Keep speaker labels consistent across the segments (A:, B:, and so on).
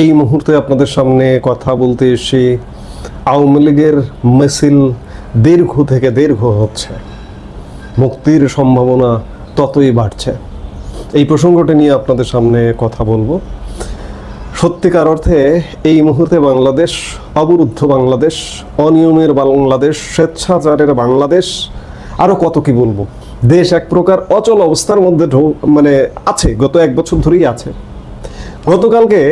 A: এই মুহূর্তে আপনাদের সামনে কথা বলতে এসে আওয়ামী লীগের মিছিল দীর্ঘ থেকে দীর্ঘ হচ্ছে। মুক্তির সম্ভাবনা ততই বাড়ছে। এই প্রসঙ্গটি নিয়ে আপনাদের সামনে কথা বলব। সত্যিকার অর্থে এই মুহূর্তে বাংলাদেশ, অবরুদ্ধ বাংলাদেশ, অনিয়মের বাংলাদেশ, স্বেচ্ছাচারের বাংলাদেশ আরও কত কি বলব? দেশ এক প্রকার অচল অবস্থার মধ্যে মানে আছে, গত এক বছর ধরেই আছে। গতকালকে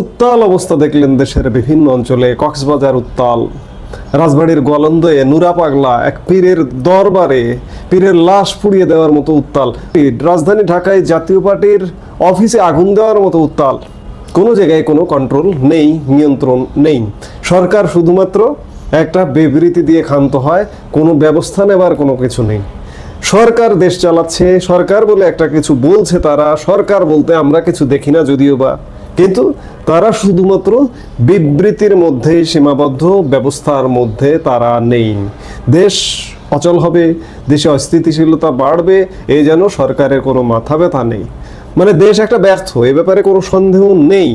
A: উত্তাল অবস্থা দেখলেন দেশের বিভিন্ন অঞ্চলে কক্সবাজার উত্তাল, রাজবাড়ির গোয়ালন্দে নুরা পাগলা এক পীরের দরবারে পীরের লাশ পুড়িয়ে দেওয়ার মতো উত্তাল। রাজধানী ঢাকায় জাতীয় পার্টির অফিসে আগুন দেওয়ার মতো উত্তাল। কোনো জায়গায় কোনো কন্ট্রোল নেই, নিয়ন্ত্রণ নেই। সরকার শুধুমাত্র একটা বিবৃতি দিয়ে ক্ষান্ত হয়, কোনো ব্যবস্থা নেবার কোনো কিছু নেই। সরকার দেশ চালাচ্ছে, সরকার বলে একটা কিছু বলছে তারা, সরকার বলতে আমরা কিছু দেখি না যদিও বা। কিন্তু তারা শুধুমাত্র বিবৃতির মধ্যে সীমাবদ্ধ, ব্যবস্থার মধ্যে তারা নেই। দেশ অচল হবে, দেশে অস্থিতিশীলতা বাড়বে এই যেন সরকারের কোনো মাথা ব্যথা নেই। মানে দেশ একটা ব্যর্থ, এ ব্যাপারে কোনো সন্দেহ নেই।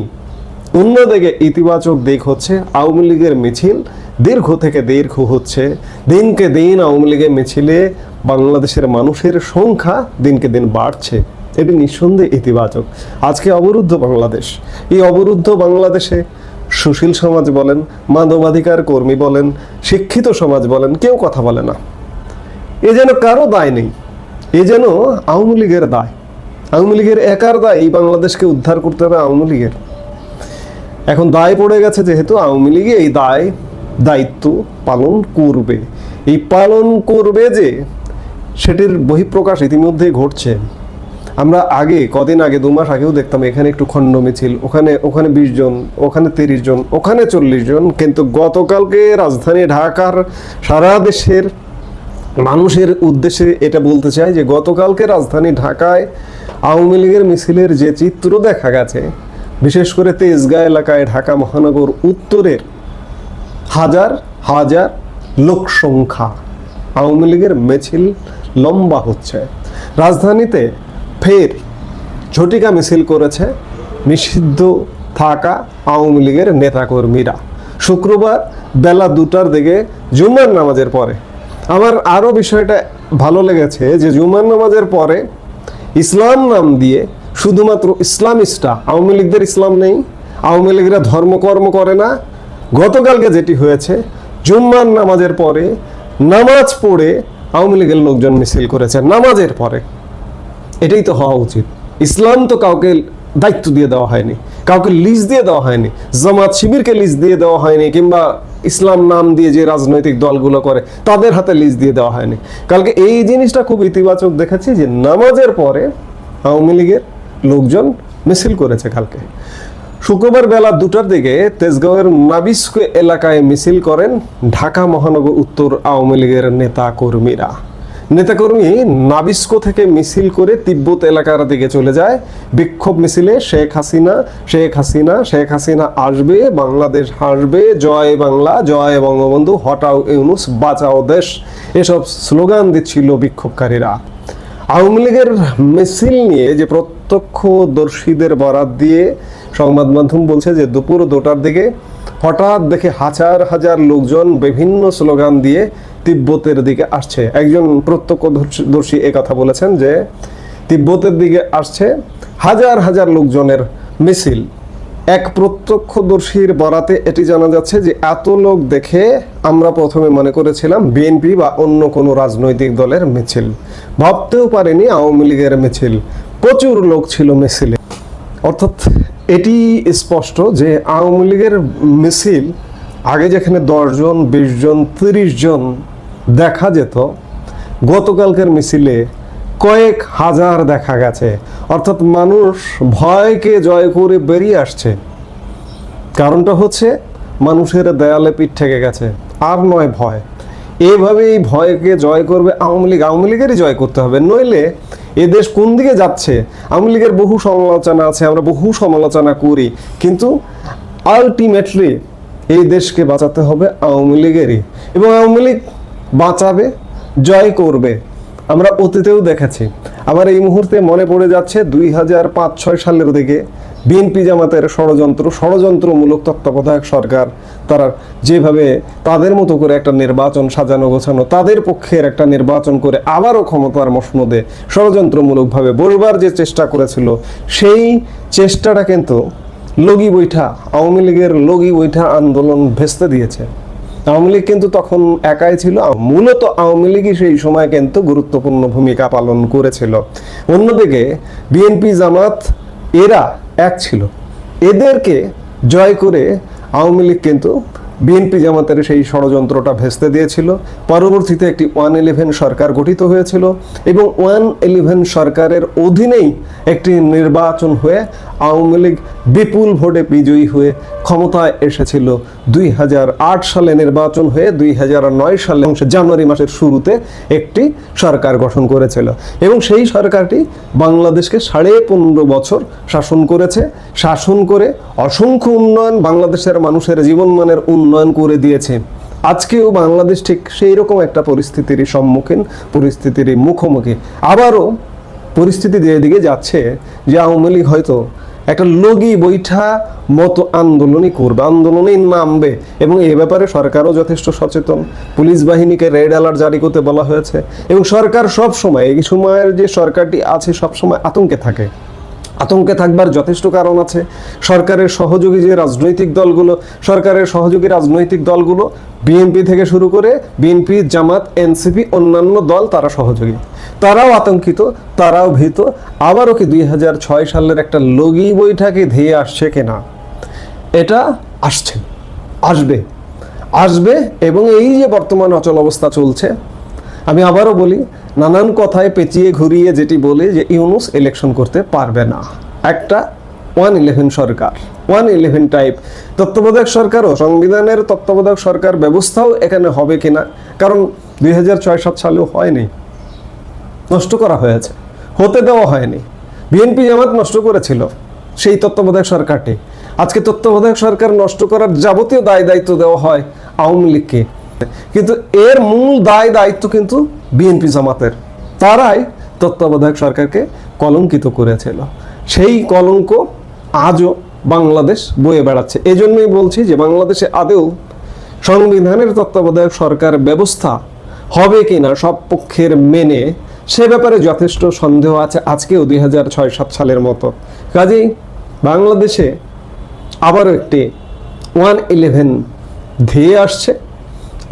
A: অন্যদিকে ইতিবাচক দিক হচ্ছে, আওয়ামী লীগের মিছিল দীর্ঘ থেকে দীর্ঘ হচ্ছে। দিনকে দিন আওয়ামী লীগের মিছিলে বাংলাদেশের মানুষের সংখ্যা দিনকে দিন বাড়ছে। এটি নিঃসন্দেহে ইতিবাচক। আজকে অবরুদ্ধ বাংলাদেশ। এই অবরুদ্ধ বাংলাদেশে সুশীল সমাজ বলেন, মানবাধিকার কর্মী বলেন, শিক্ষিত সমাজ বলেন, কেউ কথা বলে না। এ যেন কারও দায় নেই। এ যেন আওয়ামী লীগের দায়। আওয়ামী লীগের একার দায়, এই বাংলাদেশকে উদ্ধার করতে হবে আওয়ামী লীগের। এখন দায় পড়ে গেছে যেহেতু আওয়ামী লীগে এই দায়, দায়িত্ব পালন করবে। এই পালন করবে যে সেটির বহিঃপ্রকাশ ইতিমধ্যেই ঘটছে। আমরা আগে, কদিন আগে, দু মাস আগেও দেখতাম এখানে একটু খণ্ড মিছিল, ওখানে ওখানে বিশ জন, ওখানে তিরিশ জন, ওখানে চল্লিশ জন, কিন্তু গতকালকে রাজধানী ঢাকার সারা দেশের মানুষের উদ্দেশ্যে এটা বলতে চাই যে গতকালকে রাজধানী ঢাকায় আওয়ামী লীগের মিছিলের যে চিত্র দেখা গেছে, বিশেষ করে তেজগাঁ এলাকায় ঢাকা মহানগর উত্তরের হাজার হাজার লোক সংখ্যা আওয়ামী লীগের মিছিল লম্বা হচ্ছে। রাজধানীতে ফের ঝটিকা মিছিল করেছে নিষিদ্ধ থাকা আওয়ামী লীগের নেতাকর্মীরা। শুক্রবার বেলা দুটার দিকে জুম্মার নামাজের পরে। আমার আরও বিষয়টা ভালো লেগেছে যে জুমার নামাজের পরে ইসলাম নাম দিয়ে শুধুমাত্র ইসলামিস্টরা, আওয়ামী লীগদের ইসলাম নেই, আওয়ামী লীগরা ধর্মকর্ম করে না। গতকালকে যেটি হয়েছে জুম্মার নামাজের পরে নামাজ পড়ে আওয়ামী লীগের লোকজন মিছিল করেছে নামাজের পরে। এটাই তো হওয়া উচিত। ইসলাম তো কাউকে দায়িত্ব দিয়ে দেওয়া হয়নি, কাউকে লিজ দিয়ে দেওয়া হয়নি, জামাত শিবিরকে লিজ দিয়ে দেওয়া হয়নি, কিংবা ইসলাম নাম দিয়ে যে রাজনৈতিক দলগুলো করে, তাদের হাতে লিজ দিয়ে দেওয়া হয়নি। কালকে এই জিনিসটা খুব ইতিবাচক দেখেছি যে নামাজের পরে আওয়ামী লীগের লোকজন মিছিল করেছে কালকে। শুক্রবার বেলা দুটার দিকে তেজগাঁওয়ের নাবিস্ক এলাকায় মিছিল করেন ঢাকা মহানগর উত্তর আওয়ামী লীগের নেতা কর্মীরা নেতাকর্মী নাবিস্কো থেকে মিছিল করে তিব্বত এলাকার দিকে চলে যায়। বিক্ষোভ মিছিলে শেখ হাসিনা শেখ হাসিনা শেখ হাসিনা আসবে, বাংলাদেশ হাসবে, জয় বাংলা, জয় বঙ্গবন্ধু, হটাও ইউনুস, বাঁচাও দেশ, এসব স্লোগান দিচ্ছিল বিক্ষোভকারীরা। আওয়ামী লীগের মিছিল নিয়ে যে প্রত্যক্ষদর্শীদের বরাত দিয়ে সংবাদ মাধ্যম বলছে যে দুপুর দুটার দিকে হঠাৎ দেখে হাজার হাজার লোকজন বিভিন্ন স্লোগান দিয়ে তিব্বতের দিকে আসছে। একজন প্রত্যক্ষদর্শী কথা বলেছেন যে তিব্বতের দিকে আসছে হাজার হাজার লোকজনের মিছিল। এক প্রত্যক্ষদর্শীর বরাতে এটি জানা যাচ্ছে যে এত লোক দেখে আমরা প্রথমে মনে করেছিলাম বিএনপি বা অন্য কোনো রাজনৈতিক দলের মিছিল। ভাবতেও পারেনি আওয়ামী লীগের মিছিল। প্রচুর লোক ছিল মিছিলে। অর্থাৎ এটি স্পষ্ট যে আওয়ামী লীগের মিছিল আগে যেখানে দশজন বিশ জন তিরিশ জন দেখা যেত, গতকালকের মিছিলে কয়েক হাজার দেখা গেছে। অর্থাৎ মানুষ ভয়কে জয় করে বেরিয়ে আসছে। কারণটা হচ্ছে মানুষের দেয়ালে পিঠ থেকে গেছে, আর নয় ভয়। এইভাবে এই ভয়কে জয় করবে আওয়ামী লীগ। আওয়ামী লীগেরই জয় করতে হবে। নইলে এ দেশ কোন দিকে যাচ্ছে? আওয়ামী লীগের বহু সমালোচনা আছে, আমরা বহু সমালোচনা করি, কিন্তু আলটিমেটলি এই দেশকে বাঁচাতে হবে আওয়ামী লীগেরই। এবং আওয়ামী লীগ বাঁচাবে, জয় করবে। আমরা অতীতেও দেখেছি। আমার এই মুহূর্তে মনে পড়ে যাচ্ছে দুই হাজার পাঁচ ছয় সালের দিকে বিএনপি জামাতের ষড়যন্ত্র, ষড়যন্ত্রমূলক তত্ত্বাবধায়ক সরকার, তারা যেভাবে তাদের মতো করে একটা নির্বাচন সাজানো, গোছানো, তাদের পক্ষের একটা নির্বাচন করে আবারও ক্ষমতার মসনদে ষড়যন্ত্রমূলকভাবে বলবার যে চেষ্টা করেছিল, সেই চেষ্টাটা কিন্তু লগি বৈঠা, আওয়ামী লীগের লগি বৈঠা আন্দোলন ভেস্তে দিয়েছে। আওয়ামী লীগ কিন্তু তখন একাই ছিল। মূলত আওয়ামী লীগই সেই সময় কিন্তু গুরুত্বপূর্ণ ভূমিকা পালন করেছিল। অন্যদিকে বিএনপি, জামাত এরা এক ছিল। এদেরকে জয় করে আওয়ামী লীগ কিন্তু বিএনপি, জামাতের সেই ষড়যন্ত্রটা ভেস্তে দিয়েছিল। পরবর্তীতে একটি ওয়ান ইলেভেন সরকার গঠিত হয়েছিল এবং ওয়ান ইলেভেন সরকারের অধীনেই একটি নির্বাচন হয়ে আওয়ামী লীগ বিপুল ভোটে বিজয়ী হয়ে ক্ষমতায় এসেছিল। দুই হাজার আট সালে নির্বাচন হয়ে দুই হাজার নয় সালে জানুয়ারি মাসের শুরুতে একটি সরকার গঠন করেছিল। এবং সেই সরকারটি বাংলাদেশকে সাড়ে পনেরো বছর শাসন করেছে। শাসন করে অসংখ্য উন্নয়ন বাংলাদেশের মানুষের জীবনমানের উন্নয়ন করে দিয়েছে। আজকেও বাংলাদেশ ঠিক সেই রকম একটা পরিস্থিতির সম্মুখীন, পরিস্থিতির মুখোমুখি। আবারও পরিস্থিতি যেদিকে যাচ্ছে, যে আওয়ামী লীগ হয়তো একটা লগি বৈঠা মতো আন্দোলনই করবে। আন্দোলনেই নামবে। এবং এ ব্যাপারে সরকারও যথেষ্ট সচেতন। পুলিশ বাহিনীকে রেড অ্যালার্ট জারি করতে বলা হয়েছে। এবং সরকার সব সময় এই সময়ের যে সরকারটি আছে, সবসময় আতঙ্কে থাকে। আতঙ্কে থাকবার যথেষ্ট কারণ আছে। সরকারের সহযোগী যে রাজনৈতিক দলগুলো, সরকারের সহযোগী রাজনৈতিক দলগুলো বিএনপি থেকে শুরু করে বিএনপি জামাত এনসিপি অন্যান্য দল তারা সহযোগী। তারাও আতঙ্কিত, তারাও ভীত। আবারও কি দুই ছয় সালের একটা লগি বৈঠাকে ধেয়ে আসছে কিনা? এটা আসছে, আসবে আসবে এবং এই যে বর্তমান অচল অবস্থা চলছে আমি আবারও বলি, নানান কথায় পেঁচিয়ে ঘুরিয়ে যেটি বলে যে ইউনুস ইলেকশন করতে পারবে না। একটা ওয়ান ইলেভেন সরকার, ওয়ান ইলেভেন টাইপ। তত্ত্বাবধায়ক সরকারও সংবিধানের তত্ত্বাবধায়ক সরকার ব্যবস্থাও এখানে হবে কিনা, কারণ দুই হাজার ছয় সাত সালেও হয়নি। নষ্ট করা হয়েছে, হতে দেওয়া হয়নি। বিএনপি জামাত নষ্ট করেছিল সেই তত্ত্বাবধায়ক সরকারটি। আজকে তত্ত্বাবধায়ক সরকার নষ্ট করার যাবতীয় দায় দায়িত্ব দেওয়া হয় আওয়ামী লীগকে। কিন্তু এর মূল দায় দায়িত্ব কিন্তু বিএনপি জামাতের। তারাই তত্ত্বাবধায়ক সরকারকে কলঙ্কিত করেছিল। সেই কলঙ্ক আজও বাংলাদেশ বয়ে বেড়াচ্ছে। এজন্যই বলছি যে বাংলাদেশে আদেও সংবিধানের তত্ত্বাবধায়ক সরকার ব্যবস্থা হবে কিনা সব পক্ষের মেনে সে ব্যাপারে যথেষ্ট সন্দেহ আছে আজকেও দুই হাজার ছয় সাত সালের মতো। কাজেই বাংলাদেশে আবারও একটি ওয়ান ইলেভেন ধেয়ে আসছে।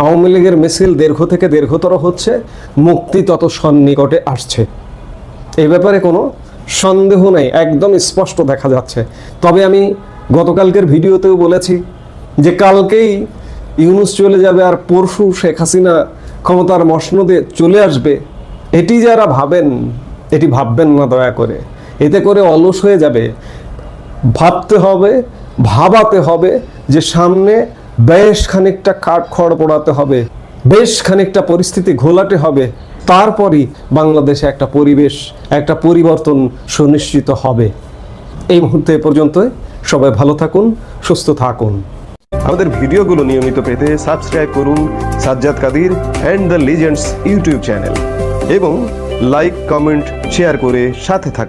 A: আওয়ামী লীগের মিছিল দীর্ঘ থেকে দীর্ঘতর হচ্ছে, মুক্তি তত সন্নিকটে আসছে। এই ব্যাপারে কোনো সন্দেহ নেই, একদম স্পষ্ট দেখা যাচ্ছে। তবে আমি গতকালকের ভিডিওতেও বলেছি যে কালকেই ইউনুস চলে যাবে আর পরশু শেখ হাসিনা ক্ষমতার মসনদে চলে আসবে, এটি যারা ভাবেন, এটি ভাববেন না দয়া করে। এতে করে অলস হয়ে যাবে। ভাবতে হবে, ভাবাতে হবে যে সামনে বেশ খানিকটা কাঠ খড় পোড়াতে হবে, বেশ খানিকটা পরিস্থিতি ঘোলাটে হবে, তারপরই বাংলাদেশে একটা পরিবেশ, একটা পরিবর্তন সুনিশ্চিত হবে। এই মুহূর্তে এ পর্যন্তই। সবাই ভালো থাকুন, সুস্থ থাকুন। আমাদের ভিডিওগুলো নিয়মিত পেতে সাবস্ক্রাইব করুন Sajjad Kadir and the legends YouTube channel এবং লাইক, কমেন্ট, শেয়ার করে সাথে থাকুন।